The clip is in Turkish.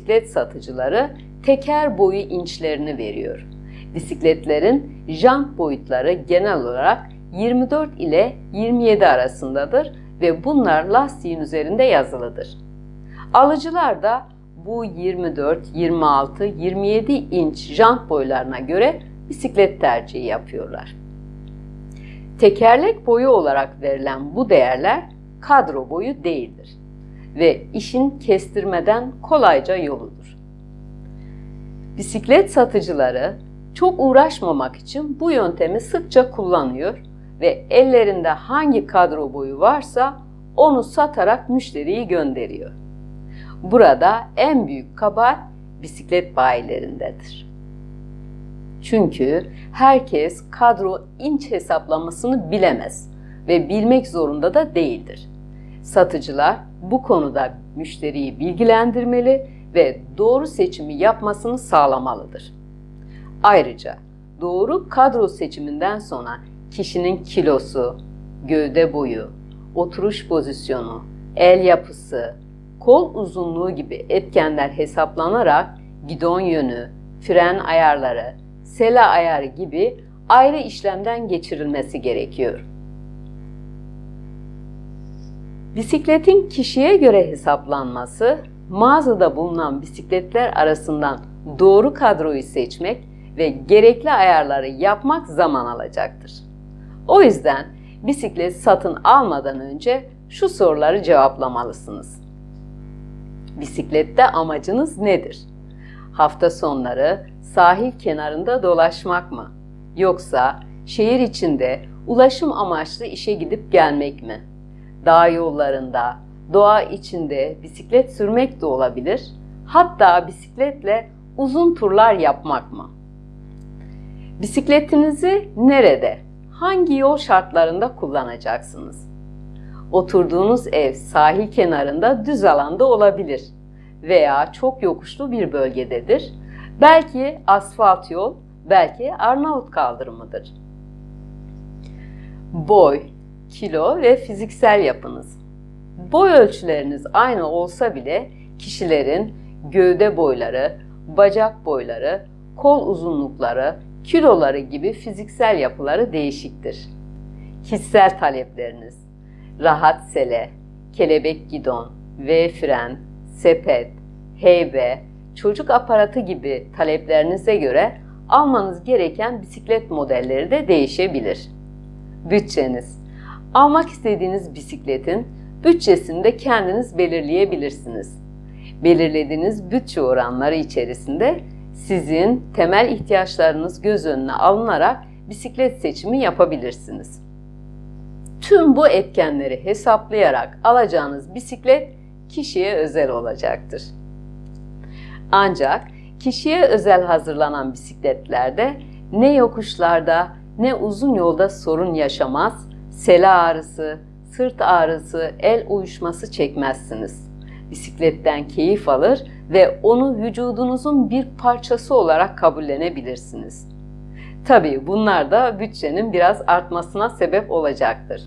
bisiklet satıcıları teker boyu inçlerini veriyor. Bisikletlerin jant boyutları genel olarak 24 ile 27 arasındadır ve bunlar lastiğin üzerinde yazılıdır. Alıcılar da bu 24, 26, 27 inç jant boylarına göre bisiklet tercihi yapıyorlar. Tekerlek boyu olarak verilen bu değerler kadro boyu değildir ve işin kestirmeden kolayca yoludur. Bisiklet satıcıları çok uğraşmamak için bu yöntemi sıkça kullanıyor ve ellerinde hangi kadro boyu varsa onu satarak müşteriyi gönderiyor. Burada en büyük kabahat bisiklet bayilerindedir. Çünkü herkes kadro inç hesaplamasını bilemez ve bilmek zorunda da değildir. Satıcılar bu konuda müşteriyi bilgilendirmeli ve doğru seçimi yapmasını sağlamalıdır. Ayrıca doğru kadro seçiminden sonra kişinin kilosu, gövde boyu, oturuş pozisyonu, el yapısı, kol uzunluğu gibi etkenler hesaplanarak gidon yönü, fren ayarları, sela ayarı gibi ayrı işlemden geçirilmesi gerekiyor. Bisikletin kişiye göre hesaplanması, mağazada bulunan bisikletler arasından doğru kadroyu seçmek ve gerekli ayarları yapmak zaman alacaktır. O yüzden bisiklet satın almadan önce şu soruları cevaplamalısınız. Bisiklette amacınız nedir? Hafta sonları sahil kenarında dolaşmak mı? Yoksa şehir içinde ulaşım amaçlı işe gidip gelmek mi? Dağ yollarında, doğa içinde bisiklet sürmek de olabilir. Hatta bisikletle uzun turlar yapmak mı? Bisikletinizi nerede, hangi yol şartlarında kullanacaksınız? Oturduğunuz ev sahil kenarında düz alanda olabilir veya çok yokuşlu bir bölgededir. Belki asfalt yol, belki Arnavut kaldırımıdır. Boy, kilo ve fiziksel yapınız. Boy ölçüleriniz aynı olsa bile kişilerin gövde boyları, bacak boyları, kol uzunlukları, kiloları gibi fiziksel yapıları değişiktir. Hissel talepleriniz, rahat sele, kelebek gidon, V fren, sepet, heybe, çocuk aparatı gibi taleplerinize göre almanız gereken bisiklet modelleri de değişebilir. Bütçeniz Almak istediğiniz bisikletin bütçesini de kendiniz belirleyebilirsiniz. Belirlediğiniz bütçe oranları içerisinde sizin temel ihtiyaçlarınız göz önüne alınarak bisiklet seçimi yapabilirsiniz. Tüm bu etkenleri hesaplayarak alacağınız bisiklet kişiye özel olacaktır. Ancak kişiye özel hazırlanan bisikletlerde ne yokuşlarda ne uzun yolda sorun yaşamaz, sele ağrısı, sırt ağrısı, el uyuşması çekmezsiniz. Bisikletten keyif alır ve onu vücudunuzun bir parçası olarak kabullenebilirsiniz. Tabii bunlar da bütçenin biraz artmasına sebep olacaktır.